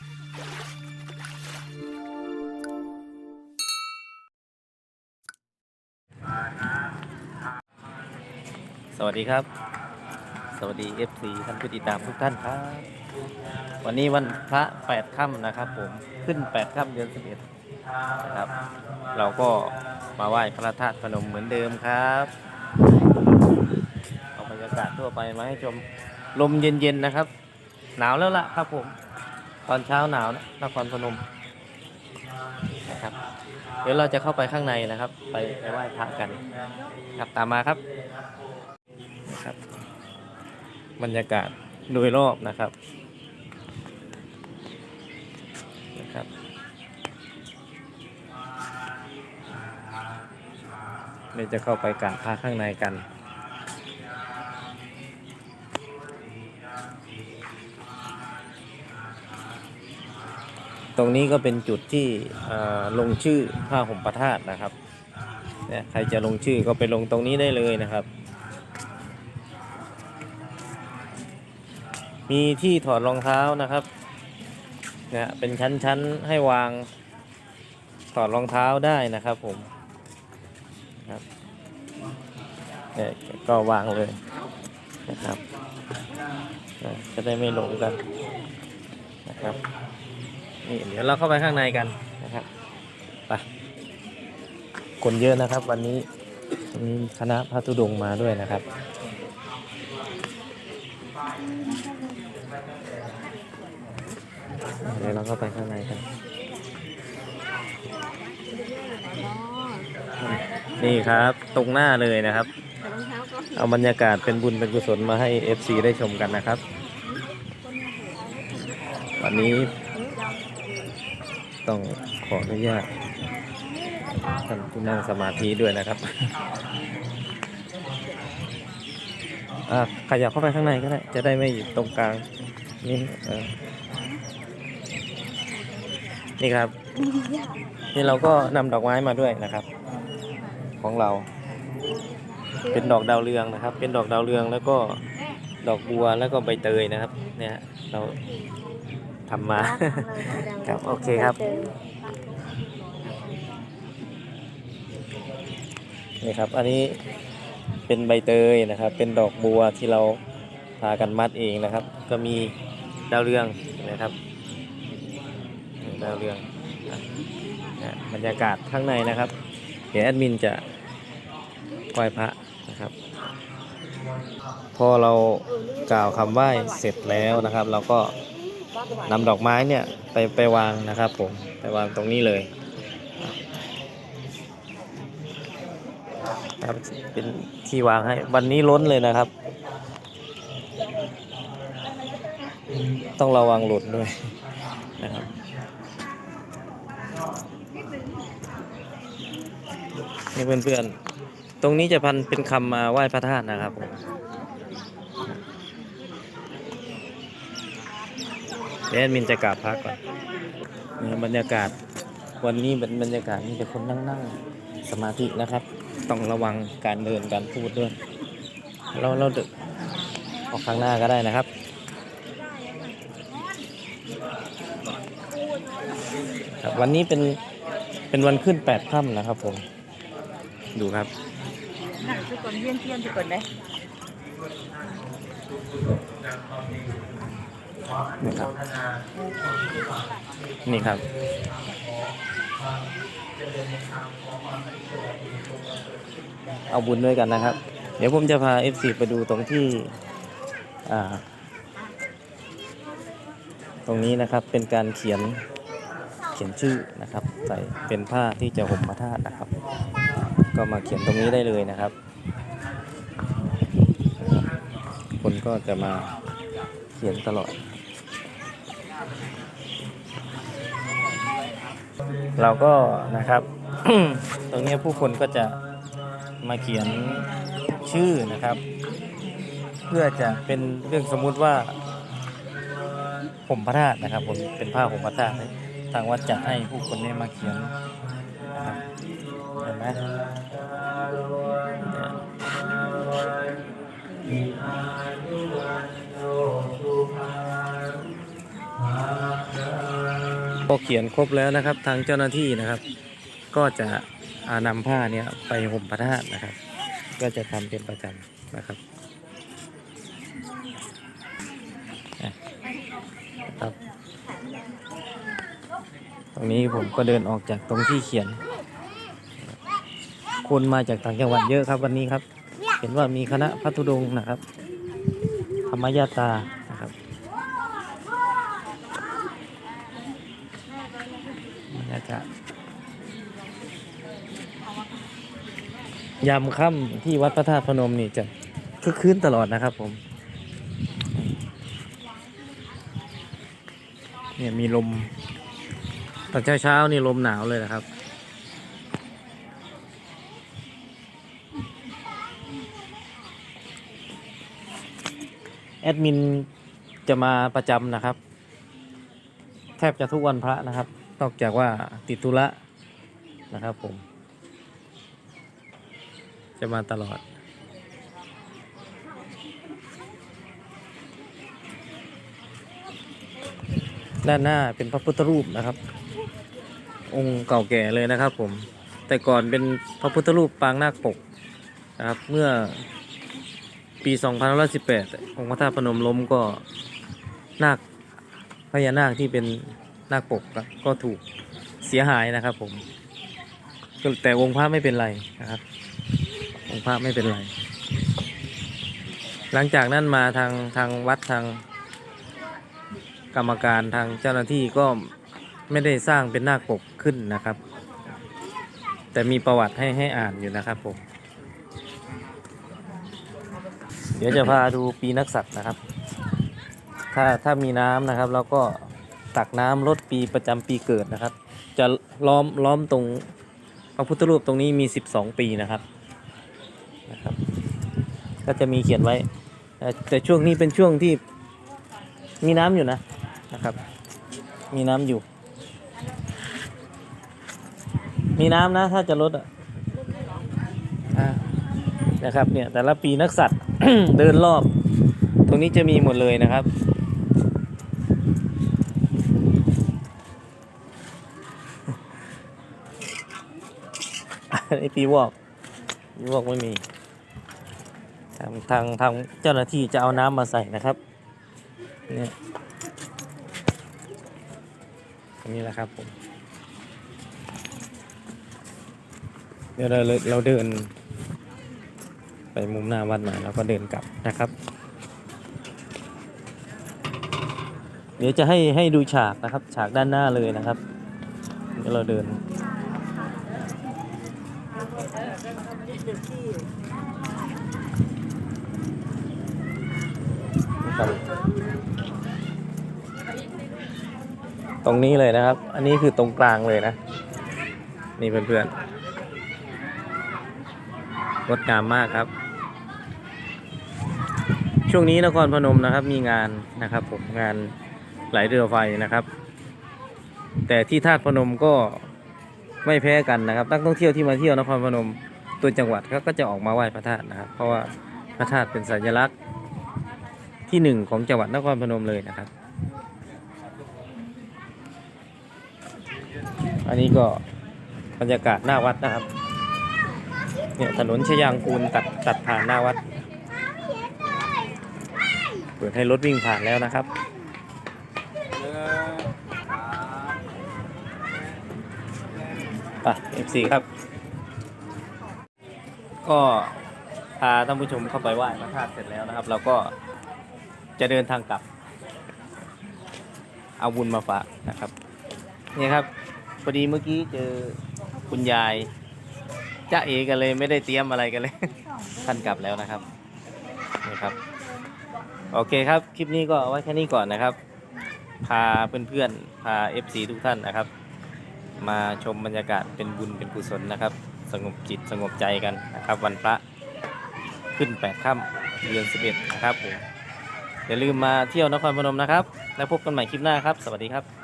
สวัสดีครับ สวัสดี FC ท่านผู้ติดตามทุกท่านครับ วันนี้วันพระแปดค่ำนะครับ ผมขึ้นแปดค่ำเดือนสิบเอ็ดนะครับ เราก็มาไหว้พระธาตุพนมเหมือนเดิมครับเอาบรรยากาศทั่วไปมาให้ชมลมเย็นๆนะครับ หนาวแล้วล่ะครับผม ตอนเช้าหนาวนะนครพนมนะครับ เดี๋ยวเราจะเข้าไปข้างในนะครับ ไปไปไหว้พระกันครับตามมาครับนะครับ บรรยากาศโดยรอบนะครับนะครับเดี๋ยวจะเข้าไปกราบพระข้างในกัน ตรงนี้ก็เป็นจุดที่ลงชื่อผ้าห่มประทาตนะครับเนี่ยใครจะลงชื่อก็ไปลงตรงนี้ได้เลยนะครับ มีที่ถอดรองเท้านะครับเนี่ยเป็นชั้นๆให้วางถอดรองเท้าได้นะครับผมครับเนี่ยก็วางเลยนะครับ จะได้ไม่หลงกันนะครับ นี่เดี๋ยวเราเข้าไปข้างในกันนะครับไปคนเยอะนะครับวันนี้มีคณะพระธุดงมาด้วยนะครับ เดี๋ยวเราเข้าไปข้างในกัน นี่ครับตรงหน้าเลยนะครับ เอาบรรยากาศเป็นบุญเป็นกุศลมาให้ FC ได้ชมกันนะครับ วันนี้ ต้องขออนุญาตท่านผู้นั่งสมาธิด้วยนะครับอะขยับเข้าไปข้างในก็ได้ จะได้ไม่อยู่ตรงกลาง นี่นี่ครับ นี่เราก็นำดอกไม้มาด้วยนะครับ ของเรา เป็นดอกดาวเรืองนะครับ เป็นดอกดาวเรืองแล้วก็ดอกบัวแล้วก็ใบเตยนะครับ เนี่ยเรา ทำมา ครับโอเคครับ นี่ครับ อันนี้เป็นใบเตยนะครับ เป็นดอกบัวที่เราพากันมัดเองนะครับ ก็มีดาวเรืองนะครับนี่ดาวเรืองนะบรรยากาศข้างในนะครับ เดี๋ยวแอดมินจะไหว้พระนะครับ พอเรากล่าวคำไหว้เสร็จแล้วนะครับ เราก็ นำดอกไม้เนี่ยไปไปวางนะครับผมไปวางตรงนี้เลยครับเป็นที่วางให้วันนี้ล้นเลยนะครับ ต้องระวังหลุดด้วยนะครับนี่เพื่อนๆ ตรงนี้จะพันเป็นคำมาไหว้พระธาตุนะครับผม เดี๋ยวแอดมินจะกราบพักก่อนนี่บรรยากาศวันนี้เป็นบรรยากาศมีแต่คนนั่งๆสมาธินะครับ ต้องระวังการเดินการพูดด้วย เราเราเดออกข้างหน้าก็ได้นะครับครับวันนี้เป็นเป็นวันขึ้นแปดค่ำนะครับผม ดูครับนั่งทุกคนเยี่ยนเยี่ยนทุกคนเลย นี่ครับ นี่ครับเอาบุญด้วยกันนะครับ เดี๋ยวผมจะพา FC ไปดูตรงที่ ตรงนี้นะครับเป็นการเขียนเขียนชื่อนะครับ ใส่เป็นผ้าที่จะห่มพระธาตุนะครับ ก็มาเขียนตรงนี้ได้เลยนะครับ คนก็จะมาเขียนตลอด เราก็นะครับ ตรงนี้ผู้คนก็จะมาเขียนชื่อนะครับ เพื่อจะเป็นเรื่องสมมุติว่า ผมพระธาตุนะครับผมเป็นผ้าผมพระธาตุทางวัดจัดให้ผู้คนได้มาเขียนนะครับเห็นไหมเนี่ พอเขียนครบแล้วนะครับ ทางเจ้าหน้าที่นะครับ ก็จะานำผ้าเนี่ยไปห่มพระธาตุนะครับ ก็จะทำเป็นประจำนะครับครับตรงนี้ผมก็เดินออกจากตรงที่เขียน คนมาจากต่างจังหวัดเยอะครับวันนี้ครับ เห็นว่ามีคณะพัทุดงค์นะครับธรรมยาตานะครับบรรยากาศ ยามค่ำที่วัดพระธาตุพนมนี่จะคึกคืนตลอดนะครับผม เนี่ยมีลมตอนเช้าๆนี่ลมหนาวเลยนะครับ แอดมินจะมาประจำนะครับ แทบจะทุกวันพระนะครับ นอกจากว่าติดธุระนะครับผม จะมาตลอด ด้านหน้าเป็นพระพุทธรูปนะครับ องค์เก่าแก่เลยนะครับผม แต่ก่อนเป็นพระพุทธรูปปางนาคปกนะครับ เมื่อปี2518 องค์พระธาตุพนมล้มก็นาคพญานาคที่เป็นนาคปกก็ถูกเสียหายนะครับผม แต่องค์พระไม่เป็นไรนะครับ องค์พระไม่เป็นไร หลังจากนั้นมาทางทางวัดทางกรรมการทางเจ้าหน้าที่ก็ไม่ได้สร้างเป็นนาคปกขึ้นนะครับ แต่มีประวัติให้ให้อ่านอยู่นะครับผมเดี๋ยวจะพาดูปีนักษัตริย์นะครับ ถ้าถ้ามีน้ำนะครับเราก็ตักน้ำลดปีประจำปีเกิดนะครับ จะล้อมล้อมตรงพระพุทธรูปตรงนี้มี 12 ปีนะครับ นะครับ ก็จะมีเขียนไว้ แต่ช่วงนี้เป็นช่วงที่มีน้ำอยู่นะนะครับ มีน้ำอยู่ มีน้ำนะ ถ้าจะลดอะนะครับเนี่ยแต่ละปีนักสัตว์เดินรอบ ตรงนี้จะมีหมดเลยนะครับไอปีวอกปีวอกไม่มี ทางทางทางเจ้าหน้าที่จะเอาน้ำมาใส่นะครับเนี่ยอันนี้แหละครับผมเดี๋ยวเราเราเดิน ไปมุมหน้าวัดหน่อยแล้วก็เดินกลับนะครับ เดี๋ยวจะให้ให้ดูฉากนะครับ ฉากด้านหน้าเลยนะครับเดี๋ยวเราเดิน นะ ครับ ตรงนี้เลยนะครับ อันนี้คือตรงกลางเลยนะ นี่เพื่อนๆงดงามมากครับ ช่วงนี้นครพนมนะครับ มีงานนะครับผมงานไหลเรือไฟนะครับ แต่ที่ธาตุพนมก็ไม่แพ้กันนะครับ นักท่องเที่ยวที่มาเที่ยวนครพนมตัวจังหวัดเขาก็จะออกมาไหว้พระธาตุนะครับ เพราะว่าพระธาตุเป็นสัญลักษณ์ ที่หนึ่งของจังหวัดนครพนมเลยนะครับ อันนี้ก็บรรยากาศหน้าวัดนะครับ เนี่ยถนนชยางกูลตัดตัดผ่านหน้าวัด เปิดให้รถวิ่งผ่านแล้วนะครับไป F4 ครับ ก็พาท่านผู้ชมเข้าไปไหว้พระธาตุเสร็จแล้วนะครับ เราก็ จะเดินทางกลับ เอาบุญมาฝากนะครับนี่ครับพอดีเมื่อกี้เจอคุณยายจ้าเอกันเลยไม่ได้เตรียมอะไรกันเลย ท่านกลับแล้วนะครับนี่ครับ โอเคครับคลิปนี้ก็เอาไว้แค่นี้ก่อนนะครับ พาเพื่อนๆพา FC ทุกท่านนะครับ มาชมบรรยากาศเป็นบุญเป็นกุศลนะครับ สงบจิตสงบใจกันนะครับ วันพระขึ้น8ค่ำเดือน11นะครับผม อย่าลืมมาเที่ยวนครพนมนะครับ แล้วพบกันใหม่คลิปหน้าครับ สวัสดีครับ